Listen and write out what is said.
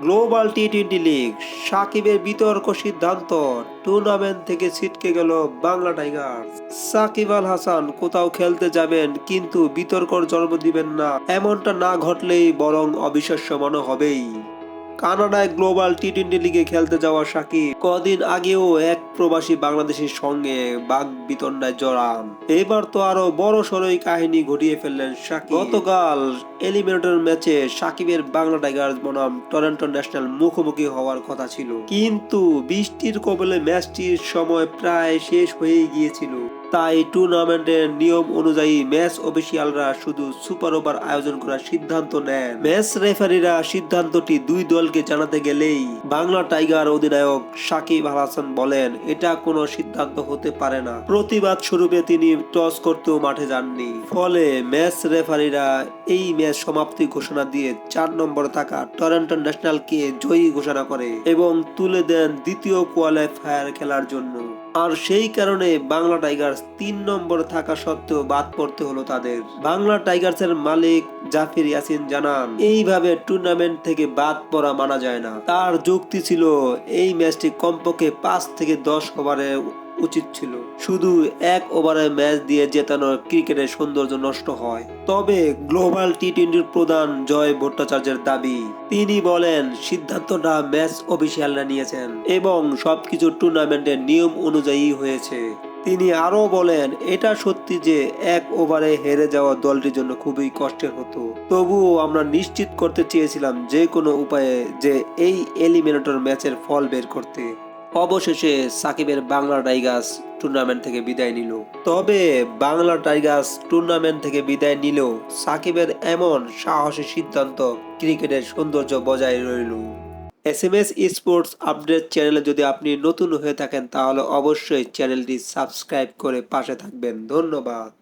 Global T twenty league, সাকিবের বিতর্ক সিদ্ধান্ত টুর্নামেন্ট থেকে ছিটকে গেল বাংলা টাইগার সাকিব আল হাসান কোথাও খেলতে যাবেন, কিন্তু বিতর্কর জন্ম দিবেন না, এমনটা না ঘটলেই বরং অবিশ্বাস্য মনে হবেই। কানাডায় গ্লোবাল টি টোয়েন্টি লিগে খেলতে যাওয়া সাকিব কদিন আগেও এক প্রবাসী বাংলাদেশের সঙ্গে বাঘ বিতণ্ডায় জড়ান। এবার তো আরও বড় সড়ই কাহিনী ঘটিয়ে ফেললেন সাকিব। গতকাল এলিমিনেটর ম্যাচে সাকিবের বাংলা টাইগার্স বনাম টরন্টো ন্যাশনাল মুখোমুখি হওয়ার কথা ছিল। কিন্তু বৃষ্টির কবলে ম্যাচটির সময় প্রায় শেষ হয়ে গিয়েছিল। তাই টুর্নামেন্টের নিয়ম অনুযায়ী ম্যাচ অফিসিয়ালরা শুধু সুপার ওভার আয়োজন করার সিদ্ধান্ত নেন। ম্যাচ রেফারিরা সিদ্ধান্তটি দুই দলকে জানাতে গেলেই বাংলা টাইগার অধিনায়ক সাকিব আল হাসান বলেন, এটা কোনো সিদ্ধান্ত হতে পারে না। প্রতিবাদ স্বরূপে তিনি টস করতেও মাঠে যাননি। ফলে ম্যাচ রেফারিরা এই ম্যাচ সমাপ্তি ঘোষণা দিয়ে চার নম্বরে থাকা টরন্টো ন্যাশনালকে জয়ী ঘোষণা করে এবং তুলে দেন দ্বিতীয় কোয়ালিফায়ার খেলার জন্য। আর সেই কারণে বাংলা টাইগার্স তিন নম্বরে থাকা সত্ত্বেও বাদ পড়তে হলো তাদের। বাংলা টাইগার্সের মালিক জাফির ইয়াসিন জানান, এইভাবে টুর্নামেন্ট থেকে বাদ পড়া মানা যায় না। তার যুক্তি ছিল, এই ম্যাচটি কমপক্ষে পাঁচ থেকে দশ ওভারে উচিত ছিল। শুধু এক ওভারে ম্যাচ দিয়ে জেতানোর ক্রিকেটের সৌন্দর্য নষ্ট হয়। তবে গ্লোবাল টি টোয়েন্টির প্রধান জয় ভট্টাচার্যের দাবি, তিনি বলেন, সিদ্ধান্তটা ম্যাচ অফিসিয়ালরা নিয়েছেন এবং সবকিছু টুর্নামেন্টের নিয়ম অনুযায়ী হয়েছে। তিনি আরও বলেন, এটা সত্যি যে এক ওভারে হেরে যাওয়া দলটির জন্য খুবই কষ্টের হতো। তবুও আমরা নিশ্চিত করতে চেয়েছিলাম যে কোনো উপায়ে যে এই এলিমিনেটর ম্যাচের ফল বের করতে। অবশেষে সাকিবের বাংলা টাইগার্স টুর্নামেন্ট থেকে বিদায় নিল। তবে বাংলা টাইগার্স টুর্নামেন্ট থেকে বিদায় নিলেও সাকিবের এমন সাহসী সিদ্ধান্ত ক্রিকেটের সৌন্দর্য বজায় রইল। S M S sports update চ্যানেলে যদি আপনি নতুন হয়ে থাকেন, তাহলে অবশ্যই চ্যানেলটি সাবস্ক্রাইব করে পাশে থাকবেন। ধন্যবাদ।